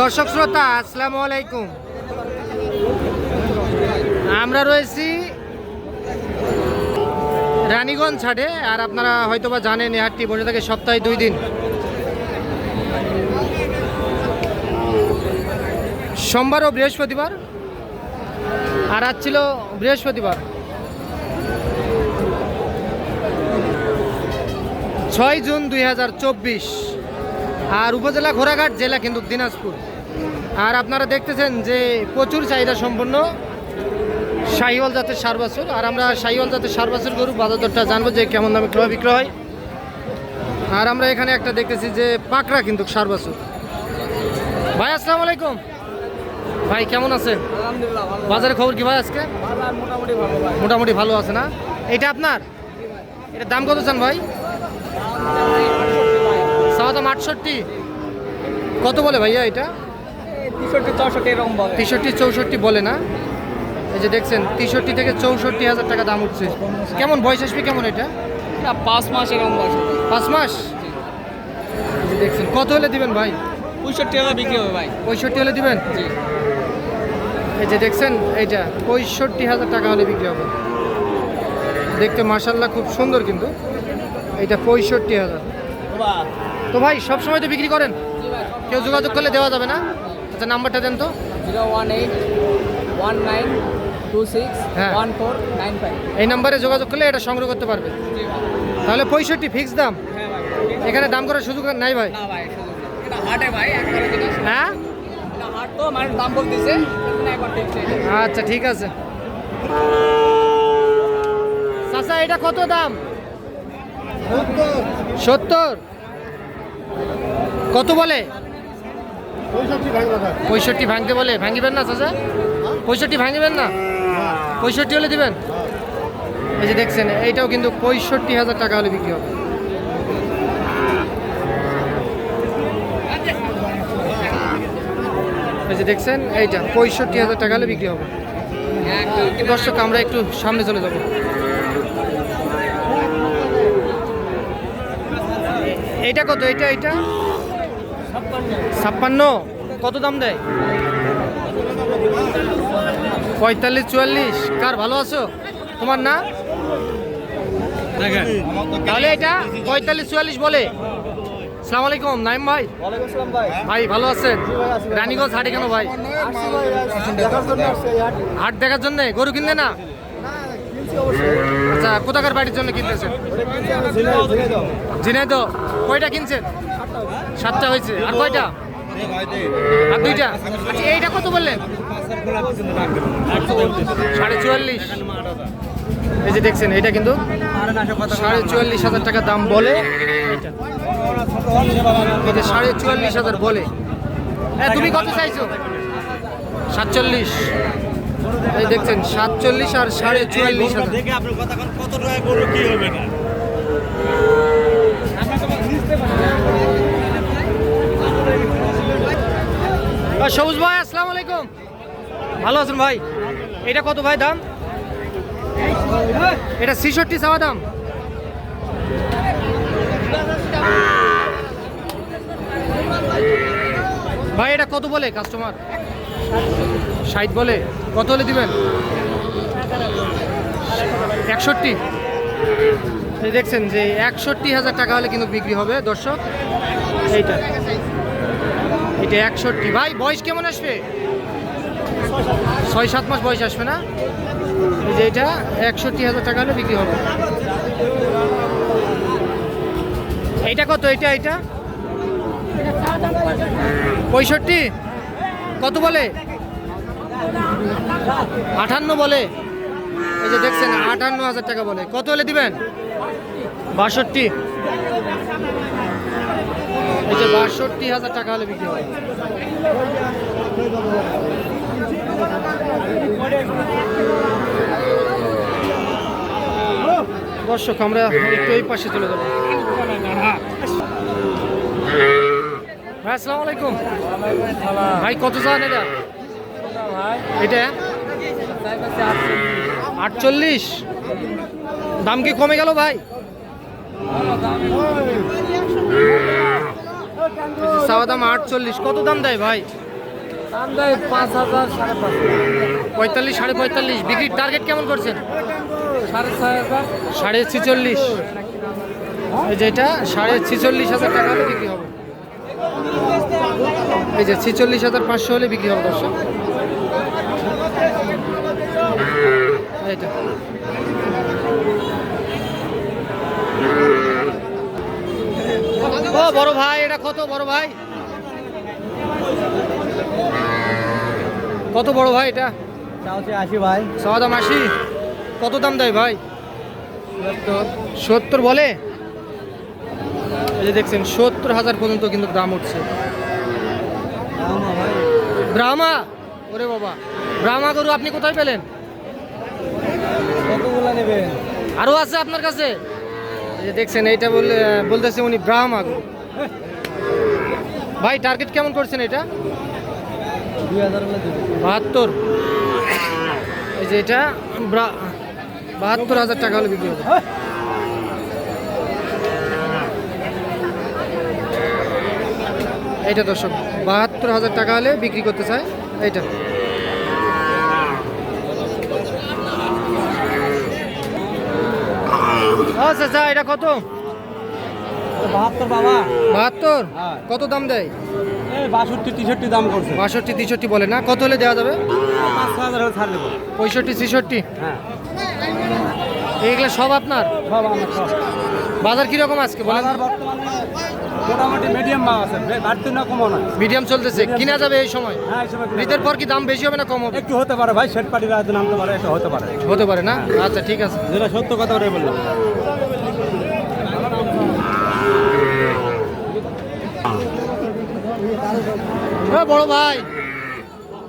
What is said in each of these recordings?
দর্শক শ্রোতা, আসসালামু আলাইকুম। আমরা রয়েছি রানীগঞ্জ ছাড়ে, আর আপনারা হয়তোবা জানেন এই হাটটি বসে থাকে সপ্তাহে দুই দিন। সোমবার ও বৃহস্পতিবার, আর আজ ছিল বৃহস্পতিবার। ছয় জুন দুই হাজার চব্বিশ। আর উপজেলা ঘোড়াঘাট জেলা কিন্তু দিনাজপুর। আর আপনারা দেখতেছেন যে প্রচুর চাহিদা সম্পন্ন। শাহিওয়াল জাতের সার বাছুর। আর আমরা শাহিওয়াল জাতের সার বাছুর গরু বাজার দরটা জানব যে কেমন দামে ক্রয় বিক্রয় হয়। আর আমরা এখানে একটা দেখতেছি যে পাকড়া কিন্তু সার বাছুর। ভাই আসসালামু আলাইকুম। ভাই কেমন আছেন? আলহামদুলিল্লাহ বাজারে খবর কি ভাই আজকে? মোটামুটি ভালো মোটামুটি ভালো আছে না? এটা আপনার? এটার দাম কত চান ভাই? দাম আটষট্টি। কত বলে ভাইয়া এটা? তিনষট্টি চৌষট্টি এরকম বলে। তেষট্টি চৌষট্টি বলে না? এই যে দেখছেন তেষট্টি থেকে চৌষট্টি হাজার টাকা দাম উঠছে। কেমন বয়স আসবে কেমন এটা? এটা পাঁচ মাস এরকম বয়স পাঁচ মাস? যে দেখছেন কত হলে দিবেন ভাই? পঁয়ষট্টি হাজার বিক্রি হবে ভাই। পঁয়ষট্টি হলে দিবেন? এই যে দেখছেন এইটা পঁয়ষট্টি হাজার টাকা হলে বিক্রি হবে। দেখতে মাসাল্লাহ খুব সুন্দর কিন্তু। এইটা পঁয়ষট্টি হাজার। তো ভাই সব সময় তো বিক্রি করেন? কেউ যোগাযোগ করলে দেওয়া যাবে না? আচ্ছা নাম্বারটা দেন তো। Zero one eight one nine two six হ্যাঁ। ওয়ান ফোর নাইন ফাইভ এই নাম্বারে যোগাযোগ করলে এটা সংগ্রহ করতে পারবে। তাহলে পঁয়ষট্টি ফিক্স দাম? এখানে দাম করার সুযোগ নাই ভাই? ভাই শুধু এটা হাটে ভাই একবারে জিনিস হ্যাঁ? মানে আচ্ছা ঠিক আছে। চাচা এটা কত দাম? সত্তর? কত বলে? পঁয়ষট্টি ভাঙতে বলে। ভাঙিবেন না চাচা? পঁয়ষট্টি ভাঙিবেন না? পঁয়ষট্টি হলে দিবেন? এই যে দেখছেন এইটাও কিন্তু পঁয়ষট্টি হাজার টাকা হলে বিক্রি হবে। এই যে দেখছেন এইটা পঁয়ষট্টি হাজার টাকা হলে বিক্রি হবে। দর্শক আমরা একটু সামনে চলে যাব। এইটা কত? এইটা এইটা? ছাপ্পান্ন। কত দাম দেয়? পঁয়তাল্লিশ চুয়াল্লিশ। কার ভালো আছো? তোমার না? তাহলে এটা পঁয়তাল্লিশ চুয়াল্লিশ বলে। সালাম আলাইকুম নাইম ভাই। ভাই ভাই ভালো আছেন? রানীগঞ্জ হাটে কেন ভাই? হাট দেখার জন্য? গরু কিনলে না? আচ্ছা কোথাকার বাড়ির জন্য কিনতেছেন? ওটা কয়টা কিনছেন? সাতটা হয়েছে। আর কয়টা? আর দুইটা? আচ্ছা এইটা কত বললেন? সাড়ে চুয়াল্লিশ। এই যে দেখছেন এটা কিন্তু সাড়ে চুয়াল্লিশ হাজার টাকা দাম বলে। এটা সাড়ে চুয়াল্লিশ হাজার বলে। হ্যাঁ তুমি কত চাইছো? সাতচল্লিশ। এই দেখছেন, সাতচল্লিশ আর সাড়ে চুয়াল্লিশ হাজার। কত টাকা গরু কি হবে না? সবুজ ভাই, আসসালামু আলাইকুম। ভালো আছেন ভাই? এটা কত ভাই দাম? এটা ছিষট্টি চাওয়া দাম। ভাই, এটা কত বলে কাস্টমার ষাট বলে। কত হলে দিবেন? একষট্টি। দেখছেন যে একষট্টি হাজার টাকা হলে কিন্তু বিক্রি হবে, দর্শক। এইটা। এটা একষট্টি। ভাই, বয়স কেমন আসবে? ছয় সাত মাস বয়স আসবে না? এই যে এটা, একষট্টি হাজার টাকা হলে বিক্রি হবে। এইটা কত? এটা এটা? পঁয়ষট্টি? কত বলে? আটান্ন বলে। এই যে দেখছেন, আটান্ন হাজার টাকা বলে। কত হলে দিবেন? বাষট্টি। এই যে বাষট্টি হাজার টাকা হলে বিক্রি হয় দর্শক, আমরা একটু এই পাশে চলে যাব। ভাই, আসসালামু আলাইকুম। ভাই, কত চান এটা? এটা? আটচল্লিশ। দাম কি কমে গেল ভাই? চাওয়া দাম আটচল্লিশ। কত দাম দেয় ভাই? পঁয়তাল্লিশ সাড়ে পঁয়তাল্লিশ। বিক্রির টার্গেট কেমন করছেন? সাড়ে ছিচল্লিশ। এই যেটা সাড়ে ছিচল্লিশ হাজার টাকা হলে বিক্রি হবে। এই যে ছিচল্লিশ হাজার পাঁচশো হলে বিক্রি হবে দর্শক। ও বড় ভাই। এটা কত বড় ভাই? কত বড় ভাই এটা? আশি ভাই। সওয়া দাম আশি? কত দাম দেয় ভাই? সত্তর। বলে? এই যে দেখছেন সত্তর হাজার পর্যন্ত কিন্তু দাম উঠছে। ব্রাহ্মা ওরে বাবা। ব্রাহ্মা গরু আপনি কোথায় পেলেন? কতগুলো নেবেন আরও আছে আপনার কাছে? এই যে দেখছেন এইটা বললে বলতেছে উনি ব্রাহ্মা গরু। ভাই টার্গেট কেমন করছেন এটা? বাহাত্তর। এই যে এটা বাহাত্তর হাজার টাকা হলে বিক্রি হবে। এইটা দর্শক বাহাত্তর হাজার টাকা হলে বিক্রি করতে চায় এইটা। আচ্ছা আচ্ছা এটা কত? বাহাত্তর বাবা। বাহাত্তর? হ্যাঁ। কত দাম দেয়? বাষট্টি তেষট্টি দাম করছে। বাষট্টি তেষট্টি বলে না। কত হলে দেওয়া যাবে? পাঁচ হাজার হলে ছাড় দেবো। পঁয়ষট্টি ছেষট্টি? হ্যাঁ। এইগুলো সব আপনার? সব আমার সব। বাজার কীরকম আজকে বলেন? বাজার বর্তমানে মোটামুটি মিডিয়াম ভাব আছে। বাড়তি না কমও না মিডিয়াম চলতেছে। কিনা যাবে এই সময়? হ্যাঁ এই সময় ঈদের পর কি দাম বেশি হবে না কম হবে? একটু হতে পারে ভাই শেট পার্টির হয়তো নামতে পারে এটা হতে পারে। হতে পারে না? আচ্ছা ঠিক আছে। যেটা সত্য কথা ওটাই বললাম। বড় ভাই।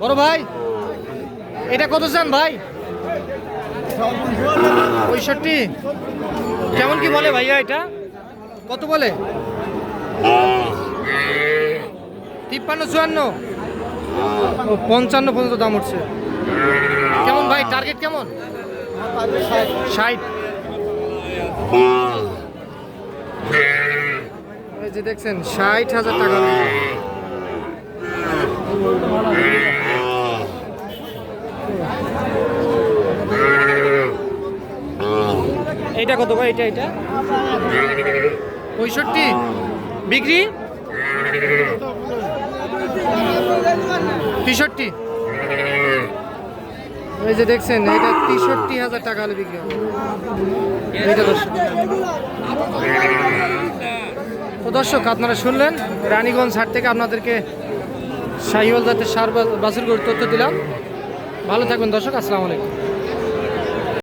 বড় ভাই, এটা কত চান ভাই? পঁয়ষট্টি। কেমন কি বলে ভাইয়া এটা? কত বলে? তিপ্পান্ন, চুয়ান্ন? পঞ্চান্ন পর্যন্ত দাম উঠছে। কেমন ভাই টার্গেট কেমন? ষাট। যে দেখছেন, ষাট হাজার টাকা। এইটা কত ভাই? এটা এটা পঁয়ষট্টি। বিক্রি? তেষট্টি। এই যে দেখছেন এটা তেষট্টি হাজার টাকা হলে বিক্রি হবে। দর্শক, আপনারা শুনলেন, রানীগঞ্জ হাট থেকে আপনাদেরকে শাহিওয়াল জাতের সার বাছুর গরুর তথ্য দিলাম। ভালো থাকবেন দর্শক আসসালামু আলাইকুম।